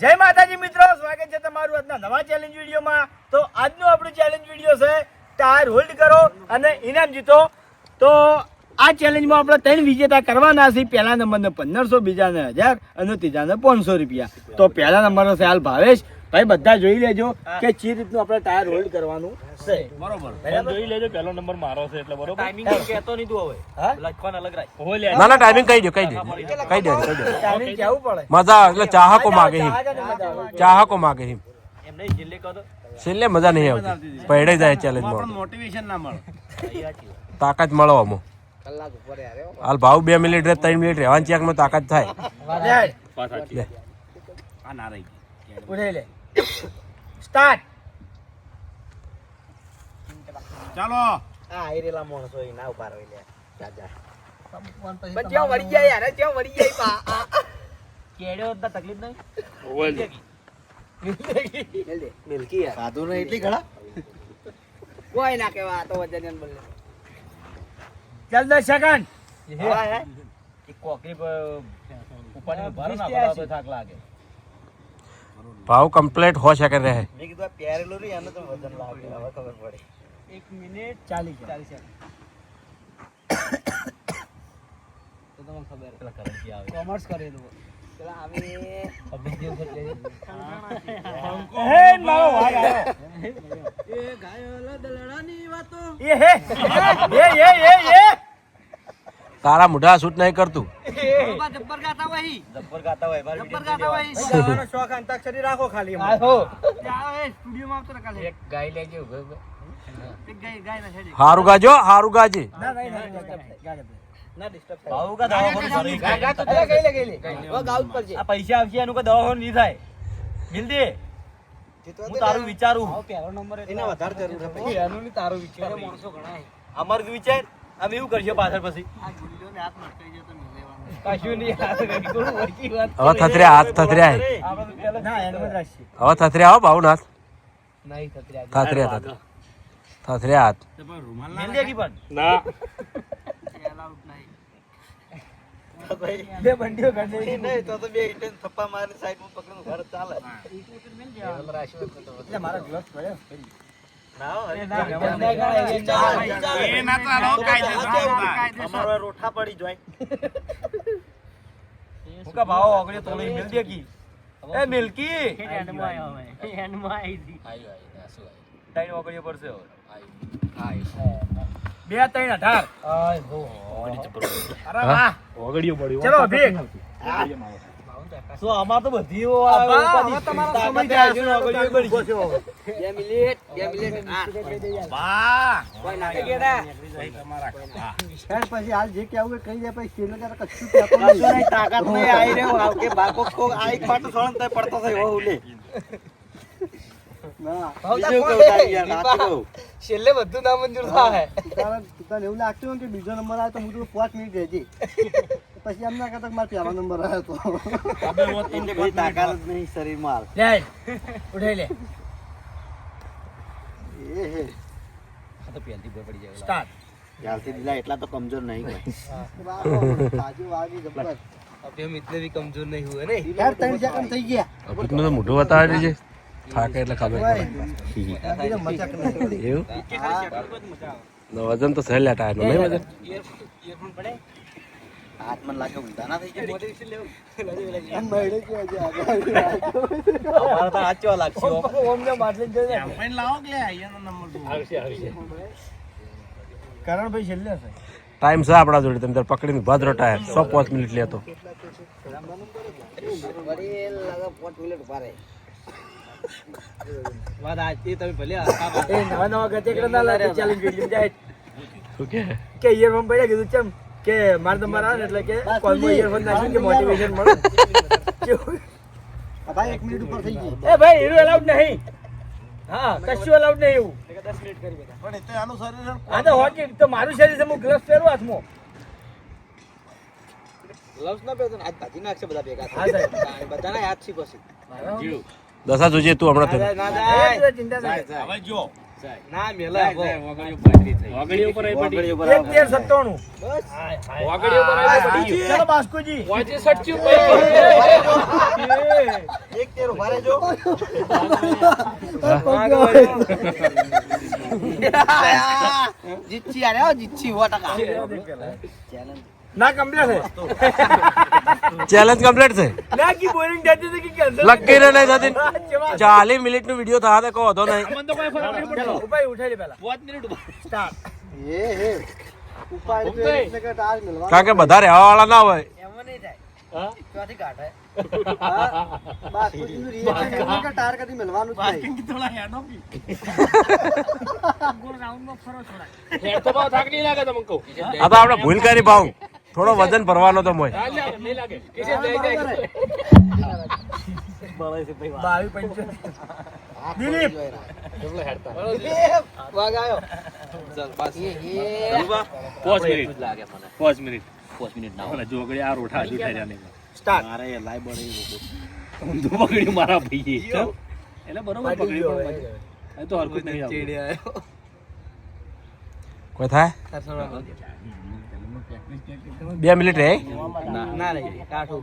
જય માતાજી મિત્રો સ્વાગત છે તમારું આજના નવા ચેલેન્જ વિડીયોમાં. તો આજનો આપણું ચેલેન્જ વીડિયો છે ટાયર હોલ્ડ કરો અને ઇનામ જીતો. તો આ ચેલેન્જમાં આપણે ત્રણ વિજેતા કરવાના છે. પહેલા નંબરને પંદરસો બીજાને હજાર અને ત્રીજાને પાંચસો રૂપિયા. તો પહેલા નંબરનો છે હાલ ભાવેશ. ભાઈ બધા જોઈ લેજો કે ચી રીતનું આપણે ટાયર હોલ્ડ કરવાનું. છે. બરોબર. બરાબર? જોઈ લેજો પહેલો નંબર મારો છે એટલે બરોબર? ટાઈમિંગ કહેતો નહીં તું હવે. હા? લખવાનું અલગ રાખ હો લે ના ના ટાઈમિંગ કહી દો કહી દો કહી દે કહી દે ટાઈમિંગ કેવું પડે? મજા એટલે ચાહકો માગે હિમ. ચાહકો માગે હિમ. એમ નહીં છેલ્લે કહો તો. છેલ્લે મજા નહીં આવતી. પડે જાય ચેલેન્જમાં મોટિવેશન ના મળે. તાકાત મળો અમો હાલ ભાવ બે મિનિટ રહે ત્રણ મિનિટ રહેવાની ચેકમાં તાકાત થાય. આ ના રહી. ઉડે લે. સ્ટાર્ટ ચાલો. આ આયરેલા માણસો એ ના ઊભા રહી લે. જાજા પણ જ્યાં વળી જાય યાર જ્યાં વળી જાય પા. કેડ્યો તો તકલીફ નહીં? ઓવલ મિલકી યાર. સાધુ ને એટલી ઘણા? કોઈ ના કેવા આ તો વજન બોલે ચાલ દસ સેકન્ડ. રહો ભાવ કમ્પ્લીટ હો શકે રહે. મેં કીધું પહેરેલું નહીં એને તો વજન લાગે હવે ખબર પડે. એક મિનિટ ચાલીસ ચાલીસ તો તમને ખબર પેલા કરંટી આવે. કોમર્સ કરેલું. પેલા આવે. અભી હે. મારો વાગ આવ્યો. એ ગાયો દલડાની વાતો. એ હે. એ એ એ એ. તારા મોઢા શૂટ નહીં કરતું. જબ્બર ગાતા હોય. જબ્બર ગાતા હોય જબ્બર ગાતા હોય. ગાવાનો શોખ અંતાક્ષરી રાખો ખાલી આહો સ્ટુડિયો માં આવતો કાલે એક ગાય લેજો હારું ગાજો હારું ગાજે. આવું પૈસા આવશે એનું દવા નહીં થાય. જલ્દી. હું તારું વિચારું. પહેલો નંબર એને વધારે જરૂર છે. એનું ની તારું વિચાર. માણસો ઘણા અમારું વિચાર અમે એવું કરશે પાછળ પછી. હવે થથર્યા હાથ રાખશે હવે થથર્યા હો ભાવ નાથ નહીં થથર્યા હાથ. ના. બે બંડીઓ કરી નહીં તો તો બે ઇટન થપ્પા મારી સાઈડમાં પકડીને ઘર ચાલે. એટલે મારા ગ્લોવ્સ પડ્યો. એ રોઠા પડી જોય હું ભાવ ઓગળ્યો તો એ મિલ્કી. ટાઈમ ઓગળ્યો પડશે હવે. બે ત્રણ અઢાર. અરે વાહ. ઓગળ્યો પડ્યો ચલો ભીખ. શું અમાર તો બધી આ તમારો સમય જાય છે, જાય છે. ઓગળ્યો પડી છે. વાહ. કોઈ ના કેડા. તમારા પછી હાલ જે કેવું એ કહી દે પછી સ્ટીલ કશું કશું તાકાત નહીં, આઈ રહ્યો, કે બાકો કોક આઈ પાટો સોળન પડતો થઈ હો, ઉલે. બીજું કહું તારી યાર, સાચું કહું. છેલ્લે બધું ના મંજૂર થાય. તને એવું લાગતું હોય કે બીજો નંબર આવ્યો તો હું તો પાંચ મિનિટ રહેજે. પછી એમ ના કરતા કે પહેલો નંબર આવ્યો તો. તાકાત જ નહીં શરીરમાં લે ઉઠાઈ લે. એ હે. આ તો પહેલથી ભય પડી જાય. સ્ટાર્ટ જ્યારથી એટલા તો કમજોર નહીં અભી હમ ઇતને ભી કમજોર નહીં હુએ ને. યાર ત્રણ સેકન્ડ થઈ ગયા. અભિતનું તો મોઢું બતાવે છે થાકે એટલે ખબર પડે. એવું? વજન તો સહેલા ટાયરનું નહીં વજન ટાઈમ છે આપણા જોડે તમે પકડીને ભાદરો ટાયર. સો પાંચ મિનિટ લેતો. વાત આજથી તમે ભલે એ નવા નવા ગજેકડા ના લાગે ચેલેન્જ વીડિયો જાય. શું કે? કે પડ્યા કીધું ચમ કે મારા નંબર આવે એટલે કે કોલમાં ઇયરફોન નાખ્યું કે મોટિવેશન મળે. ભાઈ એક મિનિટ ઉપર થઈ ગઈ. એ ભાઈ એનું અલાઉડ નહીં. હા કશું અલાઉડ નહીં એવું. પણ એ તો આનું શરીર આ તો હોકી તો મારું શરીર છે હું ગ્લવ્સ પહેરું હાથમાં. Gloves ના પહેરતો આજ ભાજી નાખશે બધા ભેગા થાય. બધાના યાદ છે પછી. દશા જોજે તું હમણાં જો. ના મેલા વાગડી ઉપર એ પડી. એક તેર સત્તાણું. વાગડી ઉપર પડી. ચલો બાસ્કુજી. વાંચી સટચ્યું ભાઈ. એક તેર ઊભા રહેજો જીતછી આરે હો જીતછી સો ટકા. ના કમ્પ્લેટ છે. ચેલેન્જ કમ્પ્લીટ છે. ના કી બોરિંગ થતી હતી કે cancel? લકી ને નહીં થતી હા, ચેવા. ચાલીસ મિનિટ નો વિડિયો થા તો નહીં. અમને તો કોઈ ફરક નહીં પડતો. ઉપાય ઉઠાઈ લે પહેલા. 5 મિનિટ સ્ટાર્ટ એ હે ઉપાય તો એક ને કે ટાર મિલવા કારણ કે બધા રહેવા વાળા ના હોય. એમ નહીં થાય. હા? ચોથી કાઢે બાસ્કુટીનું reaction એટલે કે ટાર કદી મિલવાનું જ નહીં. થોડા હેડો બી. હેડ તો ભાવ થાક નહીં લાગે તમને કહું. આ તો આપણે ભૂલ કરી ભાવ થોડો વજન ભરવાનો તો મોય. મારા ભાઈએ. એટલે બરોબર. એ તો હરખું જ નહીં. કોઈ થાય? બે મિનિટ રહે. ના રે કાઠું.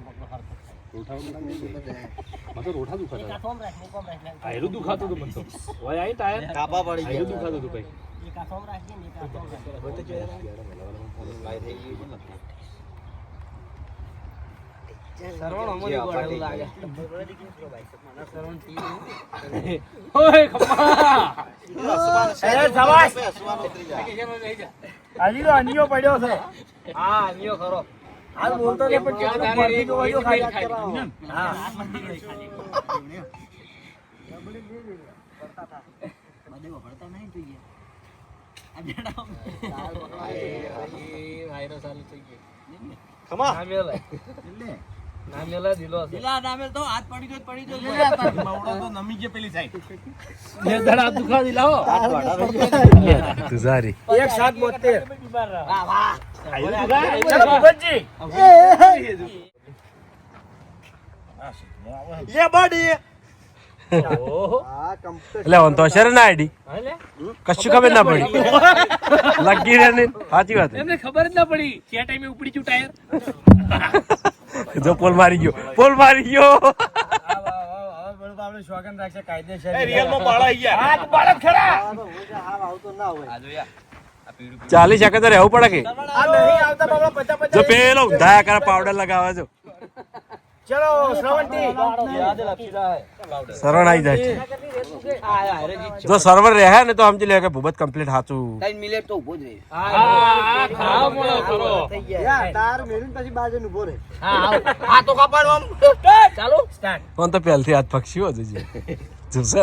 સરવણ હજી તો અનિયો પડ્યો છે હા અન્યો ખરો હાલ બોલતો નહીં પણ કેટલું ભાઈ જોવા જો ખાલી. મિનિટ ખાલી. હા ના મેલે ના દિલો દિલા તો હાથ પડી પડી. તું એટલે ઓન તો ને આઈડી કશું ખબર ના પડી. લગી રે સાચી વાત એમને ખબર જ ના પડી. ક્યાં ટાઈમે ઉપડી ગયું ટાયર જો પોલ મારી ગયો પોલ મારી ગયો. જે ચાલીસ તો રહેવું પડે કે? આ નહીં આવતા બાબા પચાસ જો પેલો ઊંધાયા કરે પાવડર લગાવે છો. ચલો શ્રવણજી. સરવણ આવી જાય છે. જો સર્વર રહે ને તો સમજી લે કે ભૂબત કમ્પ્લીટ સાચું ત્રણ મિનિટ તો ઊભો જ રહે. હા, ખાવ મળો કરો થઈ યા ટાર પછી બાજુ ઊભો રહે. હા તો કપાડો આમ ચાલો સ્ટાર્ટ. કોણ તો પહેલથી હાથ પક્ષી હતું છે. જોશે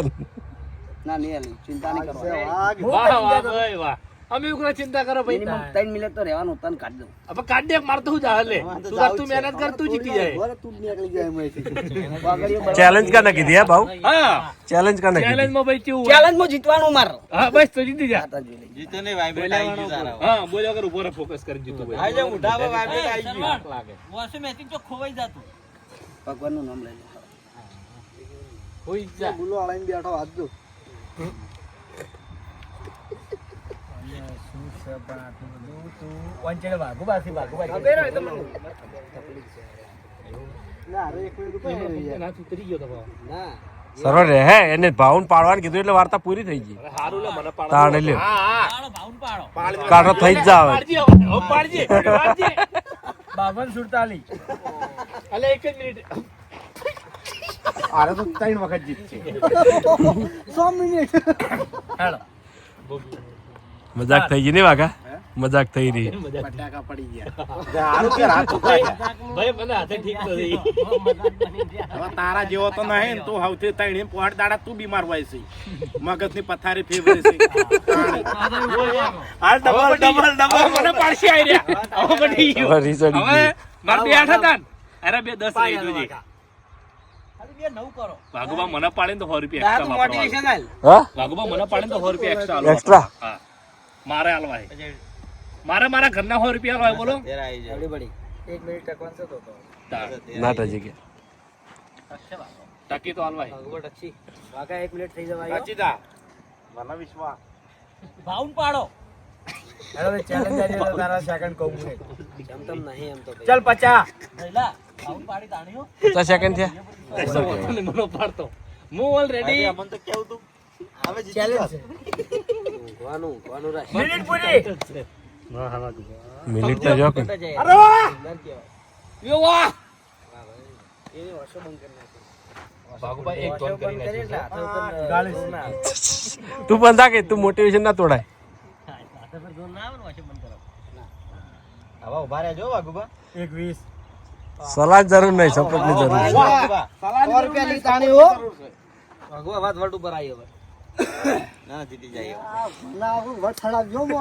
ના. નહીં ચિંતા નહીં કરો વાહ, વાહ, ભાઈ, વાહ. અમે એવું કોઈ ચિંતા કરો ભાઈ મિનિમમ ત્રણ મિનિટ તો રહેવાનું તને કાઢ દઉં. હવે કાઢ દે મારતો હું જા લે. તું તું મહેનત કર તું જીતી જાય. તું નીકળી જાય. ચેલેન્જ કાને કીધી હે ભાવ? હા. ચેલેન્જ કાને ચેલેન્જ કીધી? માં ભાઈ કેવું ચેલેન્જમાં જીતવાનું માર. હા બસ તો જીતી જા. આ જોઈ લઈએ. હા બોલ્યા કર ઉપર ફોકસ કરી જીતું ભાઈ. ભગવાનનું નામ લઈ લે. હોઈ જા. બોલો આળાઈને બેઠો હાથ જો વંચેડે ઊભો રહે યાર. ના તું ઉતરી ગયો તો ભાવ. ના સર્વર રહે એને ભાવન પાડવાનું કીધું એટલે વાર્તા પૂરી થઈ ગઈ અરે લે મને પાડો. તાણે હા હા કાઢો થઈ જ જાવ બાવન સુડતાલીસ અલે એક જ મિનિટ સો મિનિટ હેલો મજાક થઈ ગઈ ને વાઘા? મજાક થઈ રહી. ભાઈ મને હાથે ઠીક તો થઈ. હવે તારા જેવો તો નહીં ને તું હવથી તઈને પોહાડ દાડા તું બીમાર હોય છે. મગજની પથારી ફેવરે છે. હાલ ડબલ ડબલ ડબલ. મને પાડશી આઈ રહ્યા. હવે બની હવે રીસડી હવે ગઈ. મારે બે આઠ હતા અરે બે દસ રહી જોજે. વાઘુબા મને પાડે તો સો રૂપિયા એક્સ્ટ્રા વાઘુબા મને પાડે તો સો રૂપિયા એક્સ્ટ્રા Extra? મારે હાલવા હે. મારે મારા ઘરના સો રૂપિયા હાલવા બોલો. એક મિનિટ ટકવાન તો. ના ગયા ટકી તો હાલવા હે. અચ્છી વાઘા એક મિનિટ થઈ જવાય. અચિતા મને વિશ્વાસ. ભાવન પાડો. હવે આલી તારા સેકન્ડ કહું છું. એમ તેમ નહીં એમ તો ચાલ પચા. પાડી તાણીઓ. સેકન્ડ મને પાડતો. હું ઓલરેડી અમને તો કેવું તું? હવે ચેલેન્જ છે. ઊંઘવાનું ઊંઘવાનું રાખ મિનિટ પૂરી. મિનિટ તો જો અરે યો વાહ! વર્ષો બંધ કરી પણ થાકે તું મોટિવેશન ના તોડાય. સલાહ જરૂર નહીં સપોર્ટની જરૂર છે. રૂપિયા વાઘુબા વાત વર્ડ ઉપર આવી હવે. ના જીતી જાય ના મો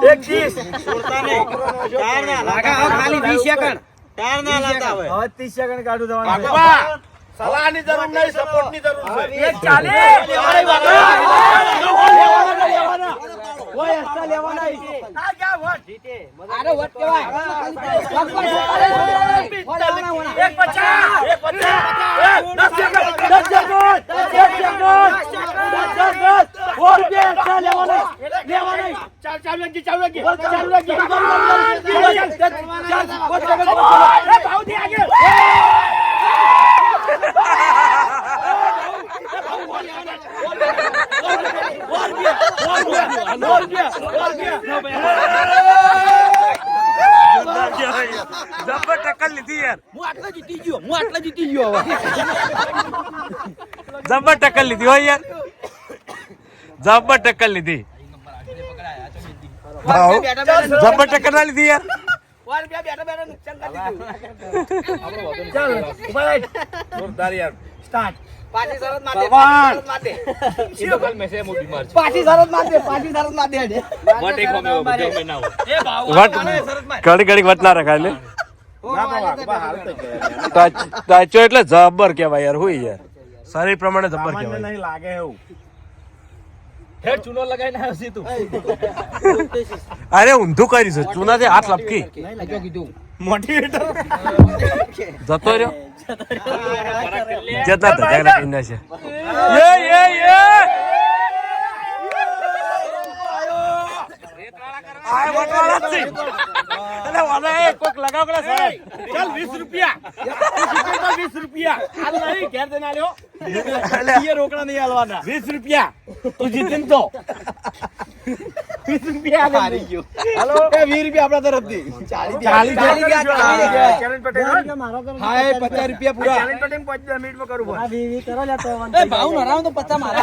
છોડતા નહીં ટાયર ના લાગા ખાલી 20 સેકન્ડ ટાયર ના લાગતા હવે હવે ત્રીસ સેકન્ડ કાઢું વાઘુબા સલાહની જરૂર નહીં સપોર્ટની જરૂર છે એક ચાલીસ ના, ક્યાં વોટ? એક પચાસ એક પચાસ એક દસ સેકન્ડ દસ સેકન્ડ દસ સેકન્ડ દસ સેકન્ડ ફોર બે ચાલ લેવાનો લેવાનો ચાલ ચાલ રાખી ચાલ રાખી ચાલ રાખી ચાલ ચાલ ચાલ ફોર સેકન્ડ એ ભાવથી આગળ જબર ટક્કર લીધી યાર હું આટલા જીતી ગયો હું આટલા જીતી ગયો હવે જબર ટક્કર લીધી હોય યાર જબર ટક્કર લીધી જબર ટક્કર ના લીધી યાર ઘડી ઘડી વટ ના રખાય એટલે જબર કેવાય યાર હોય યાર શરીર પ્રમાણે જબર કહેવાય. નહીં લાગે એવું. હેડ ચૂનો લગાઈને આવ્યો છે તું. અરે ઊંધું કરીશું ચૂનાથી હાથ લપકી. કીધું. મોટિવેટર જતો રહ્યો? જતા હતા છે. એ એ યે યે યે આ વટવાળા જ છે. અલે વાલા કોક લગાવ કરે સાહેબ. ચાલ વીસ રૂપિયા. વીસ રૂપિયા હાલ નહીં ઘેર જઈને આલ્યો. એ રોકડા નહીં હાલવાના વીસ રૂપિયા. તું જીતી તો. વીસ રૂપિયા હાલી ગયો. હાલો. એ વીસ રૂપિયા આપણા તરફથી પટેલ રૂપિયા પૂરા. ચેલેન્જ પટેલ પાંચ મિનિટમાં કરું આ વી વી કરો લે તો ભાવ નરાવ તો મારા.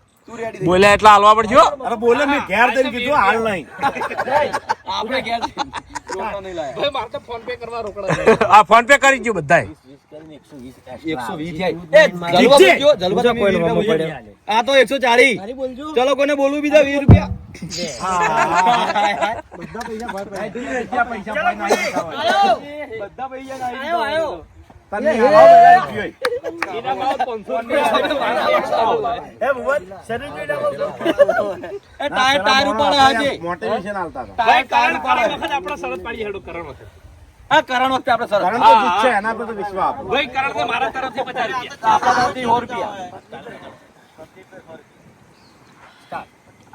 બોલ્યા એટલે હાલવા પડજો. અરે બોલે મેં ઘેર જઈને કીધું હાલ નહીં. આપણે ઘેર ભાઈ મારે તો ફોન પે કરવા રોકડા છે. આ ફોન પે કરી ગયું બધાય. આ તો એકસો ચાલીસ ચલો કોને બોલવું બીજા વીસ રૂપિયા. બધા પૈસા ભર આયો આયો તને આવો બધા જીઓય. એના ભાવ 500 રૂપિયા એ ભુવન શરીર જોઈને આવો. એ ટાયર ટાયર ઉપર આજે મોટિવેશન આલતા હતા ભાઈ કારણ વખત આપણે શરત પાડી હેડો કરણ વખત. આ કરણ વખતે આપણે સરસ. કારણ તો છે એના પર તો વિશ્વાસ આપો. ભાઈ કરણ તો મારા તરફથી 50 રૂપિયા. આપણા તરફથી સો રૂપિયા.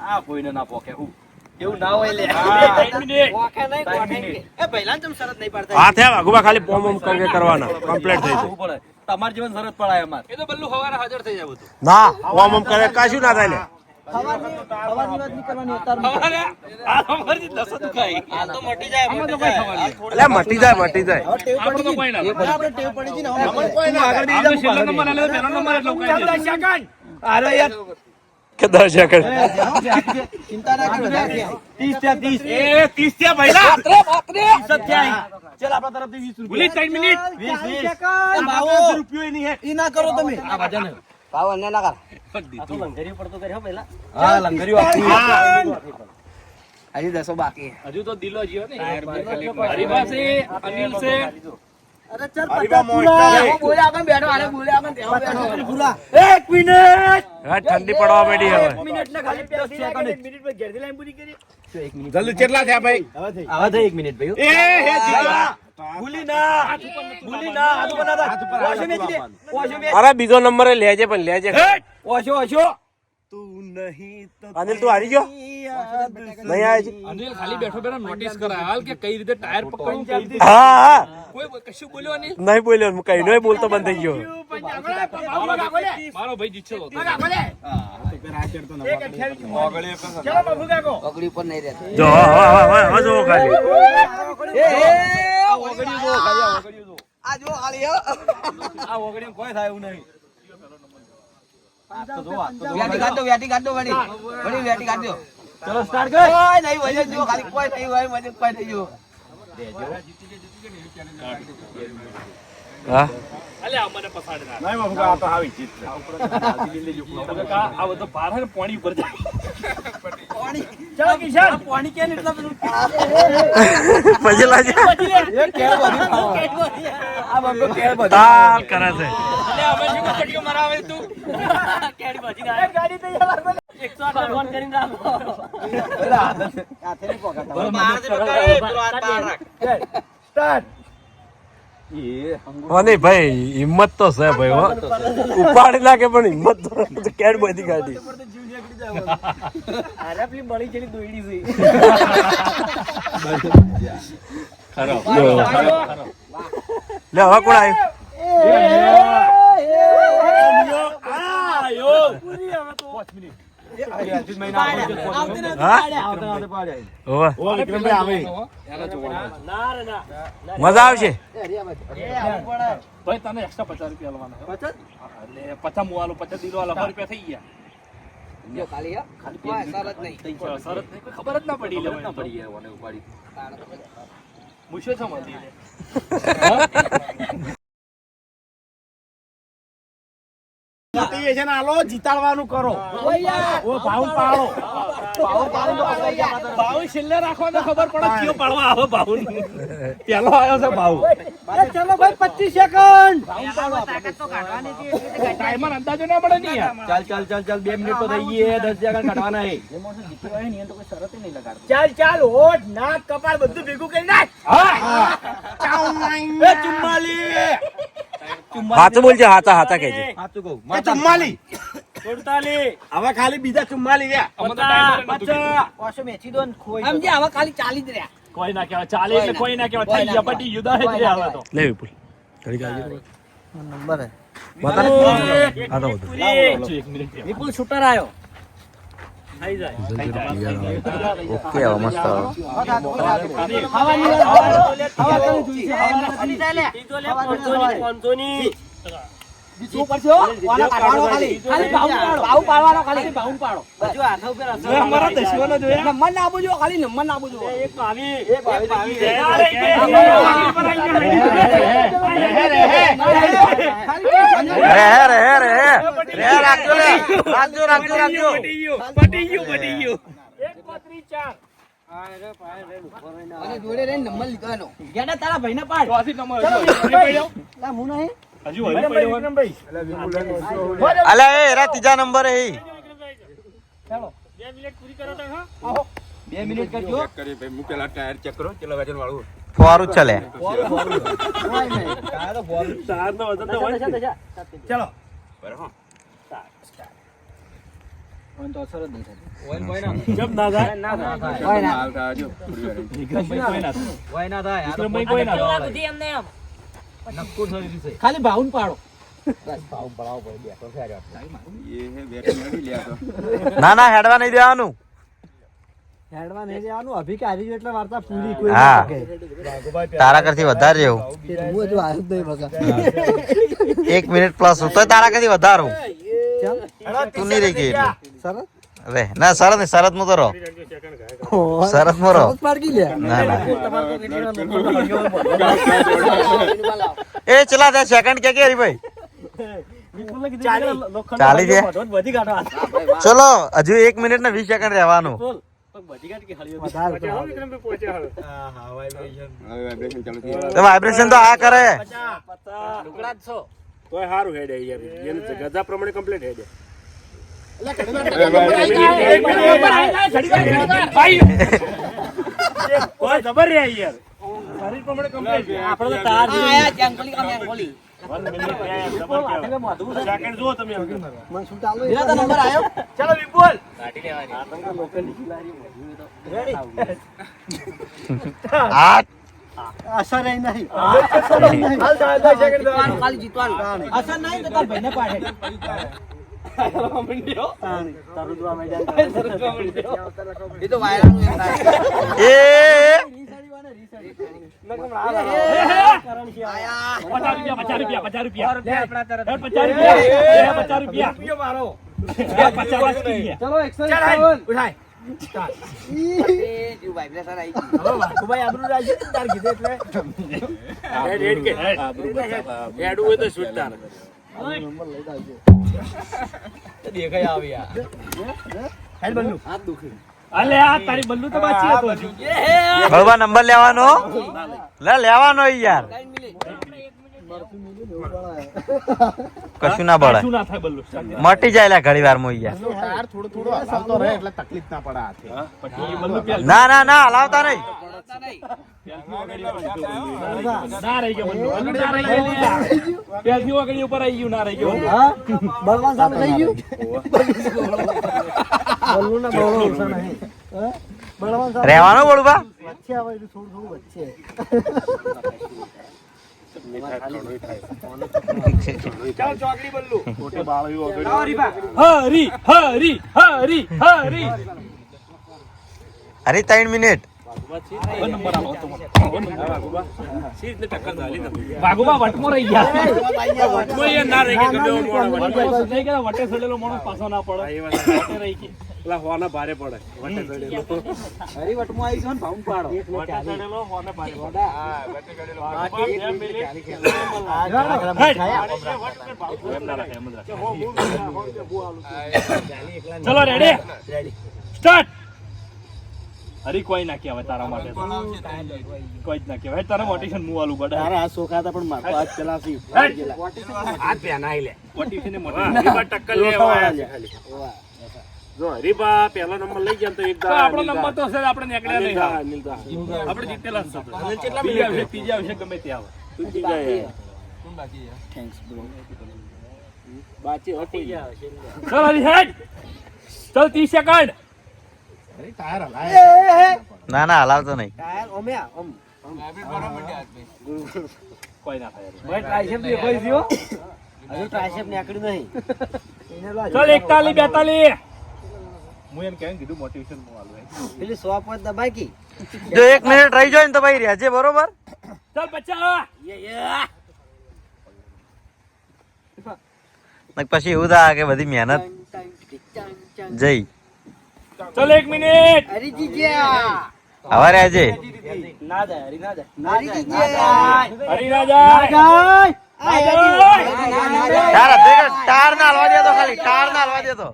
આ કોઈને ના પોકે હું. એવું ના હોય લે. ત્રણ મિનિટ પોકે નહીં પોકે નહીં. એ પહેલા ચમ શરત નહીં પાડતા. હા થયા વાઘુબા ખાલી પોમ પોમ કરીને કરવાના. કમ્પ્લીટ થઈ જાય. આવું તમારે જીવન શરત પડાય અમાર. એ તો બલ્લુ હવારે હાજર થઈ જાય બધું. ના પોમ પોમ કરે કશું ના થાય લે. મટી જાય મટી જાય. એટલે મટી જાય મટી જાય. આપણે તો કોઈ ના આપણે ટેવ પડી ગઈ ને હવે અમને કોઈ ના આગળ આપણે છેલ્લો નંબર આલે તો પહેલો નંબર એટલે ઉકાળી દે. સેકન્ડ અરે યાર. કે દસ ચિંતા ના કરો ત્રીસ થયા ત્રીસ. એ 30 થયા ભાઈલા. ત્રીસ જ થયા ચાલ આપણા તરફથી વીસ બોલી રૂપિયા 3 મિનિટ. વીસ વીસ. ભાવો રૂપિયો નહીં હે. ઈ ના કરો તમે. આ ભજન બાવો ને ના કર. લંગરી પડતો કર્યો પહેલા હા લંગરીઓ હજી દસો બાકી. હજુ તો દિલો જીઓ ને હરી પાસે અનિલ છે. અરે ચાલ હરીબા પચાસ બોલે આગળ બેઠો આલે બોલે આગળ બેઠો. પૂરા એક મિનિટ. હા ઠંડી પડવા માંડી હવે. એક મિનિટ ને ખાલી પેસી લાગે એક મિનિટ પર ઘેરથી લાઈન પૂરી કરી જલ્દી કેટલા થયા ભાઈ? આવા થઈ. એક મિનિટ ભાઈ. અરે બીજો નંબર લેજે પણ લેજે. ઓછો ઓછો. અનિલ તું હારી ગયો? નહીં આવે છે અનિલ ખાલી બેઠો બેઠો નોટિસ કરાય. કે કઈ રીતે ટાયર પકડવું કઈ રીતે હા હા. કોઈ કશું બોલ્યો નહીં નહીં બોલ્યો હું કઈ નહીં બોલતો બંધ થઈ ગયો. મારો ભાઈ જીતશે તો. એક ચલો બાબુ કાકો. પગડી ઉપર નહીં રહેતો. જો ખાલી. આ જો આ ઓગળ્યું જો આ જો ખાલી હો. આ ઓગળ્યું કોઈ થાય એવું નહીં. વ્યાટી કાઢ દો વ્યાટી કાઢ દો વળી વળી વ્યાટી કાઢ દો ચલો સ્ટાર્ટ કર કોઈ નહીં વજે જો ખાલી કોઈ નહીં હોય વજન કોઈ નહીં જો હા અલ્યા મને પસાડ ના નહીં બાપુ આ તો આવી જીત છે. આ બધો પાર હે પાણી ઉપર જાય ભાઈ હિંમત તો છે ભાઈ હો. ઉપાડી નાખે પણ હિંમત તો કેડ બધી ગાડી અરે પેલી મળી જેલી દોયડી છે. લે હવે કોણ આવ્યું? મજા આવશે? ભાઈ. તને એક્સ્ટ્રા પચાસ રૂપિયા પચાસ? એટલે પચાસ મુવાલો પચાસ દીલો રૂપિયા થઈ ગયા. જો ખાલી હો. અસર જ નહીં. અસર જ નહીં, ખબર જ ના પડી લે ના પડી મુશ્યો છે મળી મોટિવેશન આલો જીતાડવાનું કરો. ઓ ભાવ પાડો. ભાવ છેલ્લે રાખો ખબર પડે કયો પાડવા આવે ભાવ પેલો આવ્યો છે ભાવ ચલો ભાઈ પચીસ સેકન્ડ ટાઈમર અંદાજો ના પડે નહીં ચાલ ચાલ ચાલ ચાલ બે મિનિટ તો થઈ ગઈ દસ સેકન્ડ કાઢવાના હે ચાલ ચાલ હોઠ નાક કપાળ બધું ભેગું કરી નાખ એ ચુમ્માલી હાથું બોલજે હાથા હાથા કહેજે. સાચું કહું. એ ચુમ્માલી સુડતાલીસ હવે ખાલી બીજા ચુમ્માલી રહ્યા. અમે તો timer નતું કીધું. સમજ્યા હવે ખાલી ચાલી જ રહ્યા. કોઈ ના કેવા ચાલે એટલે કોઈ ના કેવા થઈ ગયા પટી યુદ્ધ જ રે આવે તો. લે વિપુલ. ઘડી ગાડી નંબર હે. બતા હા તો બધું એક મિનિટ વિપુલ શૂટર આવ્યો ઓકે હવે મસ્ત શું કરશો વાલા કાઢવાનો ખાલી ખાલી ભાવ પાડવાનો ખાલી ભાવ પાડો બધું હાથ ઉપર અસર અમારા દસવાનો જોયા નંબર ના આપો જો ખાલી નંબર ના આપો જો એક બાવી એક બાવી રે રે રે રે રે રાખજો લે રાખજો રાખજો રાખજો પટી ગયું પટી ગયું અને જોડે રહીને નંબર લીધો એનો ગેડા તારા ભાઈને પાડ ચોથી નંબર હું નહીં હજુ હજી પડ્યો વિક્રમભાઈ. અલે એ એરા ત્રીજા નંબર હે. બે મિનિટ કરજો. ફોરું ચલે. ચલો. જબ ના થાય. કોઈ ના વિક્રમભાઈ કોઈ ના. થાય કોઈ ના થાય. આ તો વિક્રમભાઈ કોઈ ના થાય. નક્કુર શરીર છે ખાલી ભાવન પાડો. ના ના હેડવા નહીં દેવાનું. હેડવા નહીં જવાનું અભી કે આવી ગયું એટલે વાર્તા પૂરી કોઈ હા. તારા કરતી વધારે જેવું હું હજુ આવ્યો નહીં બકા. એક મિનિટ પ્લસ તો તારા કરતી વધારું તું નહીં રહી ગઈ એટલે. સરસ. રે ના સરત નહીં સરતમાં તો રહો સરતમાં રહો ના ના એ ચલા ત્યાં સેકન્ડ કે કે હરીભાઈ ચાલી છે ચલો હજુ એક મિનિટ ને વીસ સેકન્ડ રહેવાનું વાઇબ્રેશન તો આ કરે કોઈ સારું હેડે યાર ગજા પ્રમાણે કમ્પ્લીટ હેડે કોઈ રે યાર શરીર પ્રમાણે complete આપણે તો તાર આયા છે, કામ આશા રહી નહીં આશા નહીં. જીતવાનું, અસર નહીં તો તાર ભાઈને પાડે એ તો વાયરાનું એક થાય. આયા. પચાસ રૂપિયા પચાસ રૂપિયા પચાસ રૂપિયા લે, આપણા તરફ. એ રૂપિયા રૂપિયો મારો એ પચાસ રૂપિયા ચાલ હાલ, ઉઠાય એ જીવ vibration આઈ ગયું. હવે વાઘુભાઈ આબરૂ રાખજે ને તાર કીધું એટલે હેડ, હેડ કે. હેડું હોય તો છૂટ તાર. હેડ બલ્લુ અલે આ તારી બલ્લુ તો બાચી હતો હજુ. નંબર લેવાનો લેવાનો યાર. કશું ના બળે. ના થાય બલ્લુ મટી જાય લે ઘડી વાર મોઈ યાર થોડો થોડું હલાવતો રહે એટલે તકલીફ ના પડે હાથે. ના ના ના હલાવતા નહીં. ગણતા નહીં. ના રહી ગયો બલ્લુ બલ્લુ ના રહી ગયો. પેલથી ઓગળી ઉપર આવી ગયું ના રહી ગયો. બલ્લુ. હા? બળવાન સામે થઈ ગયું? રહેવાનો બળવા વચ્ચે આવે થોડું થોડું વચ્ચે. અરે ત્રણ મિનિટ વાઘુબા વટમાં રહી ગયા ના રહી ગયા વટે. નહીં કે વટે સડેલો માણસ પાછો ના પડે વટે રહી ગઈ. પેલા હોના ભારે પડે. વટે સડેલો હરી વટમાં આવી છે ને ભાઉન પાડો. વટે સડેલો હોને ભારે પડે. રાખે, એમ જ ચલો રેડી સ્ટાર્ટ હરી કોઈ ના કહેવાય તારા માટે કોઈ જ ના કહેવાય. તારા મોટિવેશન મુ આલું બડા? તારા આ સોખા હતા પણ મારતો હાથ ચલાવશી. હાથ આઈ લે. મોટિવેશન ને મોટિવેશન ટક્કર લેવા આયા છે. ખાલી. જો હરીબા પહેલો નંબર લઈ ગયા તો એક દા આપણો નંબર તો છે આપણે નીકળ્યા નહીં. હા. આપણે જીતેલા છે અને કેટલા બીજા આવશે ત્રીજા આવશે ગમે તે આવે. ચલ હરી હેડ. ચલ 30 સેકન્ડ ટાયર હલાય. ના ના હલાવતો નહીં. ટાયર ઓમે ઓમ. કોઈ ના થાય. ભાઈ ટ્રાયસેપ છે હો. હજુ ટ્રાયસેપ નીકળ્યું નહીં. ચલ 41 42 હું એમ કેમ કીધું મોટિવેશન મુ આલું. પેલી સો પોઈન્ટ દબાઈ કી? જો એક મિનિટ રહી જાય ને તો ભાઈ રહેજે બરોબર? ચાલ બચ્ચા પછી એવું થાય કે બધી મહેનત જઈ. ચાલ એક મિનિટ હરી ગયા હવે રહેજે. ના જાય હરી ના જાય. હરી ના જાય. હરી ના જાય. તાર ના હલવા દે તો ખાલી તાર ના હલવા દે તો.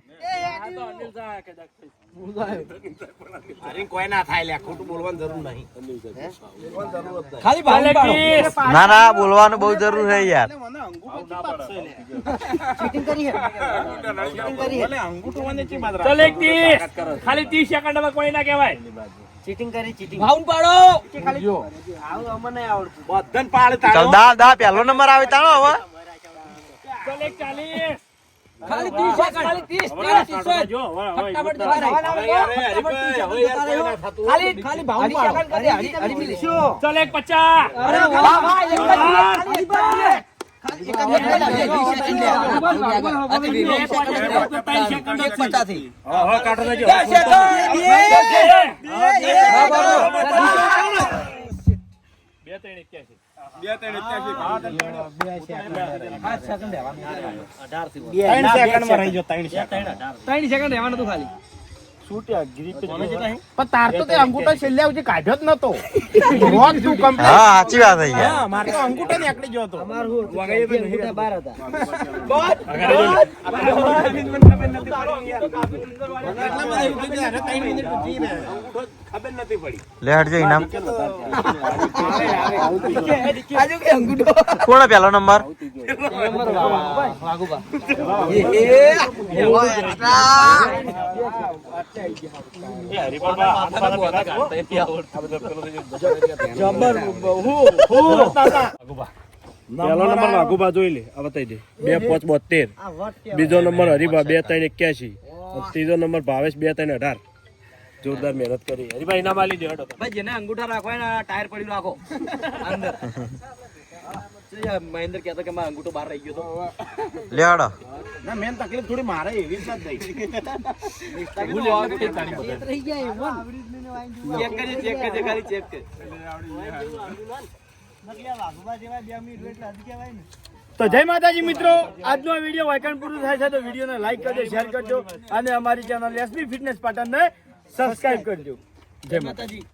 ના થાય લ્યા, ખોટું બોલવાની જરૂર નહીં. ખાલી ચલ 21 ના ના બોલવાનું બહુ જરૂર છે યાર. ચીટિંગ કરી હે. ચીટિંગ કરી હે. ભલે અંગૂઠો મને ચી બાદ ચલ 31 ખાલી 30 સેકન્ડમાં કોઈ ના કહેવાય. ચીટિંગ કરી ચીટિંગ ભાઉન પાડો આવું અમને આવડતું. બધન પાડે તાળો. દા દા પહેલો નંબર આવે તાળો હવે. ચલ 41 ખાલી 30 સેકન્ડ ખાલી 30 30 જો ફટાફટ ના થતું. ખાલી ભાવ ભાઉન પાડો હરી હરી હરી મિલી ચલ એક 50 અરે વાહ વાહ એક ખાલી ખાલી એક જ મિનિટ લે, વીસ સેકન્ડ લે. અતિ વીસ સેકન્ડ લે. એક પચાસથી. હા હા કાઢો દેજો દસ સેકન્ડ. બે ત્રણ એક્યાસી બે ત્રણ સેકન્ડ. રહેવાનું હતું ખાલી. ખબર નથી પડી. લે જઈ નામ. આજુ કે અંગૂઠો? કોણ પહેલો નંબર? એ હરીબા હાથ પાછા ભેગા પહેલો નંબર વાઘુબા જોઈ લે. આ બતાવી દે. બે પાંચ બોતેર. બીજો નંબર હરિભા બે ત્રણ એક્યાસી. ત્રીજો નંબર ભાવેશ બે ત્રણ અઢાર. જોરદાર મહેનત કરી. હરીભાઈ ભાઈ આલી દે હટો. ભાઈ જેને અંગૂઠા રાખવા એના ટાયર પડી રાખો અંદર. મહેન્દ્ર કહેતો કે મારો અંગૂઠો બહાર રહી ગયો તો? લેવાડો ના મેન તકલીફ થોડી મારે એવી જ નથી ચેક કરી ચેક ખાલી ચેક કર તો જય માતાજી મિત્રો. આજનો વીડિયો વાયકાણ પૂરું થાય છે તો વિડીયોને લાઈક કરજો શેર કરજો. અને અમારી ચેનલ એસબી ફિટનેસ પાટણને સબસ્ક્રાઇબ કરજો. જય માતાજી.